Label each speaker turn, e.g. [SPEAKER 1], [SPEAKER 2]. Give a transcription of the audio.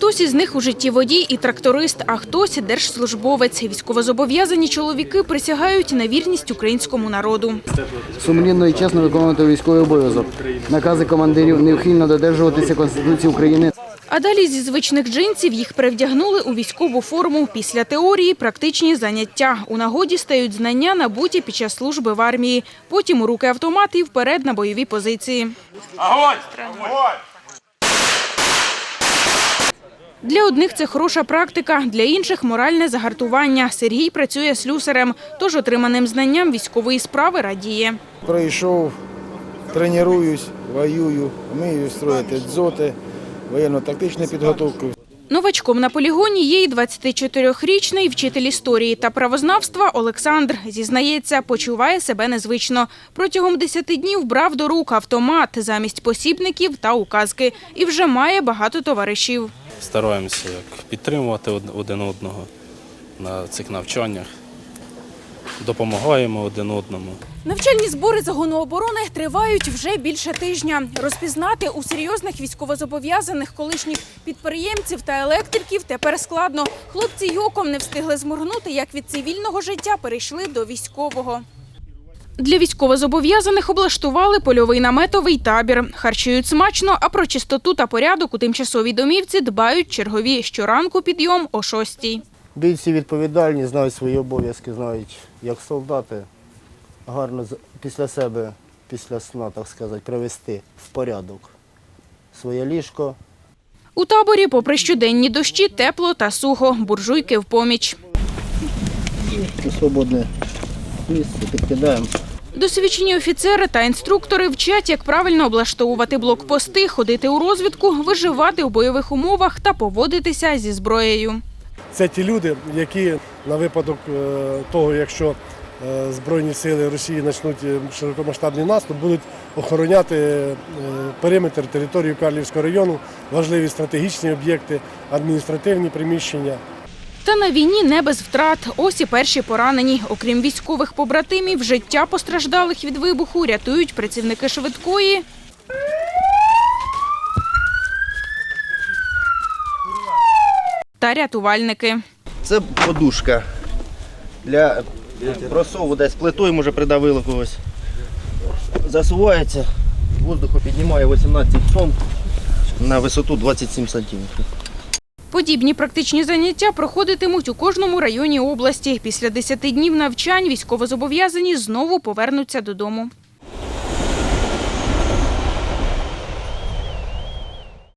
[SPEAKER 1] Хтось із них у житті водій і тракторист, а хтось держслужбовець. Військовозобов'язані чоловіки присягають на вірність українському народу.
[SPEAKER 2] сумлінно і чесно виконувати військовий обов'язок. Накази командирів неухильно додержуватися Конституції України.
[SPEAKER 1] А далі зі звичних джинсів їх перевдягнули у військову форму. Після теорії – практичні заняття. У нагоді стають знання, набуті під час служби в армії. Потім у руки автомат і вперед на бойові позиції.
[SPEAKER 3] Огонь! Огонь!
[SPEAKER 1] Для одних це хороша практика, для інших – моральне загартування. Сергій працює слюсарем, тож отриманим знанням військової справи радіє.
[SPEAKER 4] Прийшов, тренуюсь, воюю, вмію строїти дзоти, воєнно-тактичну підготовку.
[SPEAKER 1] Новачком на полігоні є і 24-річний вчитель історії та правознавства Олександр. Зізнається, почуває себе незвично. Протягом 10 днів брав до рук автомат замість посібників та указки. І вже має багато товаришів.
[SPEAKER 5] Стараємося як підтримувати один одного на цих навчаннях. Допомагаємо один одному.
[SPEAKER 1] Навчальні збори загону оборони тривають вже більше тижня. Розпізнати у серйозних військовозобов'язаних колишніх підприємців та електриків тепер складно. Хлопці й оком не встигли зморгнути, як від цивільного життя перейшли до військового. Для військовозобов'язаних облаштували польовий наметовий табір. Харчують смачно, а про чистоту та порядок у тимчасовій домівці дбають чергові. Щоранку підйом о шостій.
[SPEAKER 6] Бійці відповідальні, знають свої обов'язки, знають, як солдати гарно після себе, після сна, так сказати, привести в порядок своє ліжко,
[SPEAKER 1] У таборі, попри щоденні дощі, тепло та сухо. Буржуйки в поміч.
[SPEAKER 6] свободне місце підкидаємо.
[SPEAKER 1] Досвідчені офіцери та інструктори вчать, як правильно облаштовувати блокпости, ходити у розвідку, виживати у бойових умовах та поводитися зі зброєю.
[SPEAKER 7] Це ті люди, які на випадок е, того, якщо е, Збройні сили Росії почнуть е, широкомасштабний наступ, будуть охороняти периметр території Карлівського району, важливі стратегічні об'єкти, адміністративні приміщення.
[SPEAKER 1] Та на війні не без втрат. Ось і перші поранені. Окрім військових побратимів, життя постраждалих від вибуху рятують працівники швидкої. Та рятувальники.
[SPEAKER 8] Це подушка для просову десь плитою, може придавило когось. Засувається, воздуху піднімає 18 тонн на висоту 27 сантиметрів.
[SPEAKER 1] Подібні практичні заняття проходитимуть у кожному районі області. Після 10 днів навчань військовозобов'язані знову повернуться додому.